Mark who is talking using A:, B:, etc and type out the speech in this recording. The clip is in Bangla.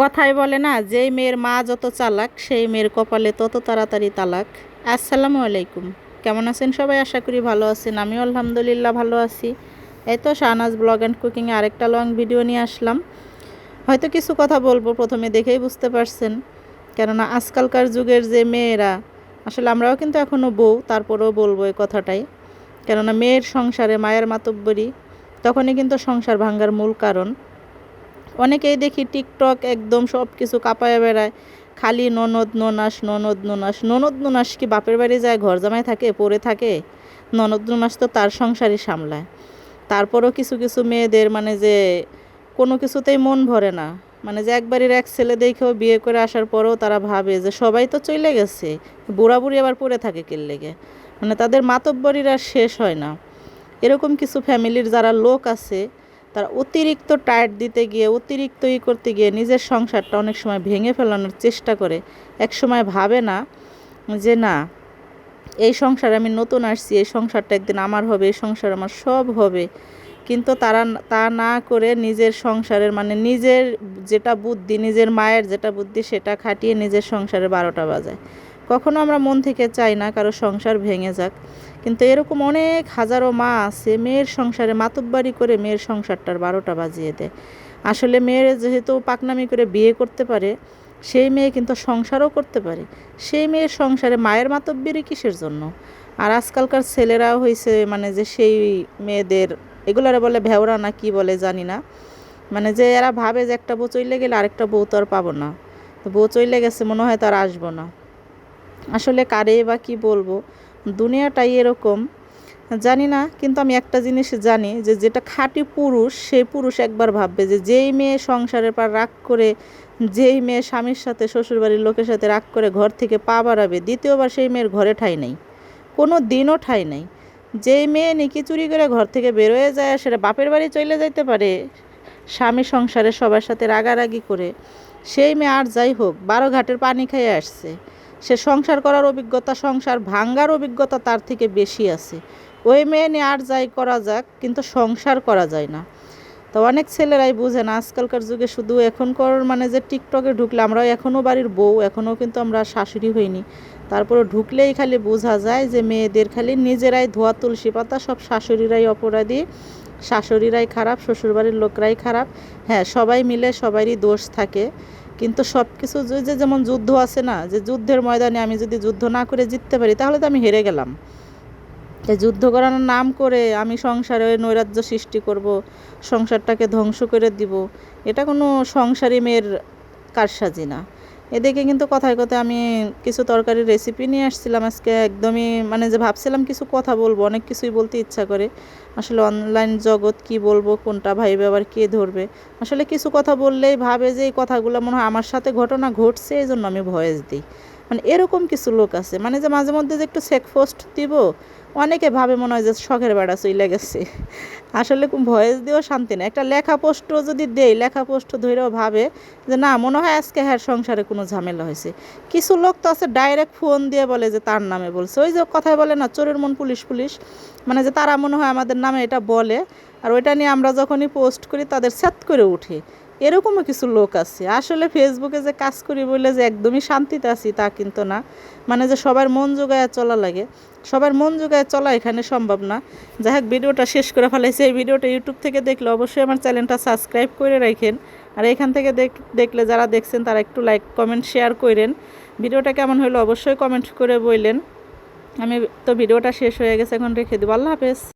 A: কথায় বলে না, যেই মেয়ের মা যত চালাক, সেই মেয়ের কপালে তত তাড়াতাড়ি তালাক। আসসালামু আলাইকুম। কেমন আছেন সবাই? আশা করি ভালো আছেন। আমিও আলহামদুলিল্লাহ ভালো আছি। এই তো শাহনাজ ব্লগ অ্যান্ড কুকিংয়ে আরেকটা লং ভিডিও নিয়ে আসলাম। হয়তো কিছু কথা বলব, প্রথমে দেখেই বুঝতে পারছেন। কেননা আজকালকার যুগের যে মেয়েরা, আসলে আমরাও কিন্তু এখনও বউ, তারপরেও বলব এই কথাটাই। কেননা মেয়ের সংসারে মায়ের মাতব্বরী, তখনই কিন্তু সংসার ভাঙ্গার মূল কারণ। অনেকেই দেখি টিকটক একদম সব কিছু কাঁপায় বেড়ায়। খালি ননদ, ননাস ননদ ননাস। ননদ, ননাস কি বাপের বাড়ি যায়, ঘর জামাই থাকে, পড়ে থাকে? ননদ, ননাস তো তার সংসারই সামলায়। তারপরও কিছু কিছু মেয়েদের মানে যে কোনো কিছুতেই মন ভরে না। মানে যে একবারের এক ছেলে দেখেও বিয়ে করে আসার পরেও তারা ভাবে যে সবাই তো চলে গেছে। বুড়া বুড়ি আবার পড়ে থাকে লেগে। মানে তাদের মাতব্বরির শেষ হয় না। এরকম কিছু ফ্যামিলির যারা লোক আছে তারা অতিরিক্ত টায়ার্ড দিতে গিয়ে, অতিরিক্ত ই করতে গিয়ে নিজের সংসারটা অনেক সময় ভেঙে ফেলানোর চেষ্টা করে। এক সময় ভাবে না যে, না, এই সংসারে আমি নতুন আসছি, এই সংসারটা একদিন আমার হবে, এই সংসার আমার সব হবে। কিন্তু তারা তা না করে নিজের সংসারের মানে নিজের যেটা বুদ্ধি, নিজের মায়ের যেটা বুদ্ধি সেটা খাটিয়ে নিজের সংসারে বারোটা বাজায়। কখনো আমরা মন থেকে চাই না কারও সংসার ভেঙে যাক। কিন্তু এরকম অনেক হাজারো মা আছে, মেয়ের সংসারে মাতব্বারি করে মেয়ের সংসারটার বারোটা বাজিয়ে দেয়। আসলে মেয়ের যেহেতু পাকনামি করে বিয়ে করতে পারে, সেই মেয়ে কিন্তু সংসারও করতে পারে। সেই মেয়ের সংসারে মায়ের মাতব্বিরি কিসের জন্য? আর আজকালকার ছেলেরাও হয়েছে মানে যে সেই মেয়েদের, এগুলারে বলে ভেওরা না কি বলে জানি না। মানে যে এরা ভাবে যে একটা বউ চইলে গেলে আরেকটা বউ তো আর পাবো না। তো বউ চইলে গেছে মনে হয় তার আসব না। আসলে কারে বা কি বলব? দুনিয়াটাই এরকম। জানি না, কিন্তু আমি একটা জিনিস জানি যে যেটা খাঁটি পুরুষ, সেই পুরুষ একবার ভাববে যে যেই মেয়ে সংসারের পর রাগ করে, যেই মেয়ে স্বামীর সাথে শ্বশুরবাড়ির লোকের সাথে রাগ করে ঘর থেকে পা বাড়াবে, দ্বিতীয়বার সেই মেয়ের ঘরে ঠাই নেই। কোনো দিনও ঠাই নেই। যেই মেয়ে নিকি চুরি করে ঘর থেকে বেরোয় যায়, সেটা বাপের বাড়ি চলে যাইতে পারে, স্বামী সংসারে সবার সাথে রাগারাগি করে। সেই মেয়ে আর যাই হোক বারো ঘাটের পানি খেয়ে আসছে। সে সংসার করার অভিজ্ঞতা, সংসার ভাঙ্গার অভিজ্ঞতা তার থেকে বেশি আছে। ওই মেয়ে নিয়ে আর যাই করা যাক, কিন্তু সংসার করা যায় না। তো অনেক ছেলেরাই বুঝে না, আজকালকার যুগে শুধু এখনকার মানে যে টিকটকে ঢুকলে আমরাও এখনও বাড়ির বউ, এখনও কিন্তু আমরা শাশুড়ি হইনি। তারপরে ঢুকলেই খালি বোঝা যায় যে মেয়েদের খালি নিজেরাই ধোয়া, তুলসী পাতা, সব শাশুড়িরাই অপরাধী। শাশুড়িরাই খারাপ, শ্বশুরবাড়ির লোকরাই খারাপ। হ্যাঁ সবাই মিলে সবারই দোষ থাকে। কিন্তু সব কিছু যে যেমন যুদ্ধ আছে না, যে যুদ্ধের ময়দানে আমি যদি যুদ্ধ না করে জিততে পারি, তাহলে তো আমি হেরে গেলাম। এই যুদ্ধ করানোর নাম করে আমি সংসারে নৈরাজ্য সৃষ্টি করব, সংসারটাকে ধ্বংস করে দিব, এটা কোনো সংসারী মেয়ের কারসাজি না। এদিকে কিন্তু কথায় কথায় আমি কিছু তরকারির রেসিপি নিয়ে আসছিলাম আজকে। একদমই মানে যে ভাবছিলাম কিছু কথা বলব, অনেক কিছুই বলতে ইচ্ছা করে। আসলে অনলাইন জগৎ কি বলব, কোনটা ভাইবে, আবার কে ধরবে? আসলে কিছু কথা বললেই ভাবে যে এই কথাগুলো মনে হয় আমার সাথে ঘটনা ঘটছে এই জন্য আমি ভয়েস দিই। মানে এরকম কিছু লোক আছে। মানে যে মাঝে মধ্যে যে একটু সেক পোস্ট দিব, অনেকে ভাবে মনে হয় যে শখের বেড়া চইলে গেছে। আসলে ভয়েস দিয়েও শান্তি না একটা লেখা পোস্টও যদি দেই, লেখা পোস্ট ধরেও ভাবে যে না, মনে হয় আজকে হ্যাঁ সংসারে কোনো ঝামেলা হয়েছে। কিছু লোক তো আছে ডাইরেক্ট ফোন দিয়ে বলে যে তার নামে বলছে। ওই যে কথায় বলে না, চোরের মন পুলিশ পুলিশ। মানে যে তারা মনে হয় আমাদের নামে এটা বলে। আর ওইটা নিয়ে আমরা যখনই পোস্ট করি, তাদের স্যাত করে উঠে। এরকমও কিছু লোক আছে। আসলে ফেসবুকে যে কাজ করি বলে যে একদমই শান্তিতে আছি তা কিন্তু না। মানে যে সবার মন জোগায় চলা লাগে। সবার মন যোগায় চলা এখানে সম্ভব না। যাই হোক, ভিডিওটা শেষ করে ফেলাইছি। এই ভিডিওটা ইউটিউব থেকে দেখলে অবশ্যই আমার চ্যানেলটা সাবস্ক্রাইব করে রাখেন। আর এখান থেকে দেখলে যারা দেখছেন তারা একটু লাইক, কমেন্ট, শেয়ার করেন। ভিডিওটা কেমন হলো অবশ্যই কমেন্ট করে বললেন। আমি তো ভিডিওটা শেষ হয়ে গেছে, এখন রেখে দেবো। আল্লাহ হাফেজ।